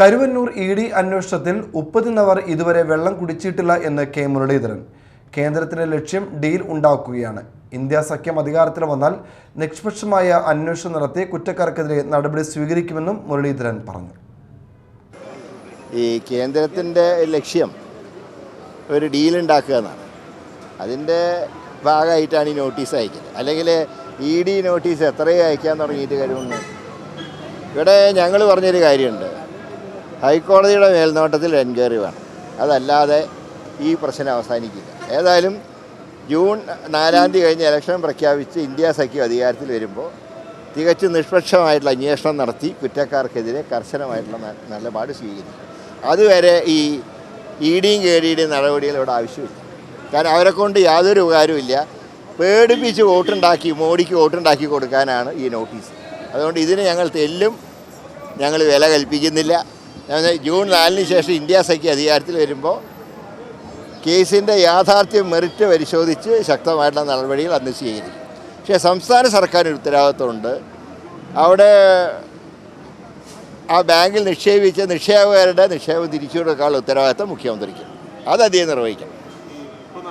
Karuvannur E D അന്വേഷണത്തിൽ ഉപ്പതിന്നവർ ഇതുവരെ വെള്ളം കുടിച്ചിട്ടില്ല എന്ന് കെ മുരളീധരൻ. കേന്ദ്രത്തിന്റെ ലക്ഷ്യം ഡീൽ ഉണ്ടാക്കുകയാണ്. ഇന്ത്യ സഖ്യം അധികാരത്തിൽ വന്നാൽ നിഷ്പക്ഷമായ അന്വേഷണം നടത്തി കുറ്റക്കാർക്കെതിരെ നടപടി സ്വീകരിക്കുമെന്നും മുരളീധരൻ പറഞ്ഞു. ഈ കേന്ദ്രത്തിന്റെ ലക്ഷ്യം ഒരു ഡീൽ ഉണ്ടാക്കുക എന്നാണ്. അതിന്റെ ഭാഗമായിട്ടാണ് ഈ നോട്ടീസ് അയക്കുന്നത്. അല്ലെങ്കിൽ ഇ ഡി നോട്ടീസ് എത്രയും അയക്കാൻ തുടങ്ങിയിട്ട് കഴിവുണ്ട് ഇവിടെ ഞങ്ങൾ പറഞ്ഞൊരു കാര്യമുണ്ട്. ഹൈക്കോടതിയുടെ മേൽനോട്ടത്തിൽ എൻക്വയറി വേണം. അതല്ലാതെ ഈ പ്രശ്നം അവസാനിക്കില്ല. ഏതായാലും ജൂൺ നാലാം തീയതി കഴിഞ്ഞ് ഇലക്ഷൻ പ്രഖ്യാപിച്ച് ഇന്ത്യ സഖ്യം അധികാരത്തിൽ വരുമ്പോൾ തികച്ചും നിഷ്പക്ഷമായിട്ടുള്ള അന്വേഷണം നടത്തി കുറ്റക്കാർക്കെതിരെ കർശനമായിട്ടുള്ള നിലപാട് സ്വീകരിക്കും. അതുവരെ ഈ ഇ ഡിയും കെ ഡിയുടെയും നടപടികൾ ഇവിടെ ആവശ്യമില്ല. കാരണം അവരെ കൊണ്ട് യാതൊരു ഉപകാരമില്ല പേടിപ്പിച്ച് വോട്ടുണ്ടാക്കി മോഡിക്ക് വോട്ടുണ്ടാക്കി കൊടുക്കാനാണ് ഈ നോട്ടീസ്. അതുകൊണ്ട് ഇതിന് ഞങ്ങൾ തെല്ലും ഞങ്ങൾ വില കൽപ്പിക്കുന്നില്ല. ജൂൺ നാലിന് ശേഷം ഇന്ത്യ സഖ്യ അധികാരത്തിൽ വരുമ്പോൾ കേസിന്റെ യാഥാർത്ഥ്യം മെറിറ്റ് പരിശോധിച്ച് ശക്തമായിട്ടുള്ള നടപടികൾ അന്ന് സ്വീകരിക്കും. പക്ഷേ സംസ്ഥാന സർക്കാരിന് ഉത്തരവാദിത്വമുണ്ട്. അവിടെ ആ ബാങ്കിൽ നിക്ഷേപിച്ച നിക്ഷേപകരുടെ നിക്ഷേപം തിരിച്ചു കൊടുക്കാനുള്ള ഉത്തരവാദിത്വം മുഖ്യമന്ത്രിക്ക്. അത് അദ്ദേഹം നിർവഹിക്കണം.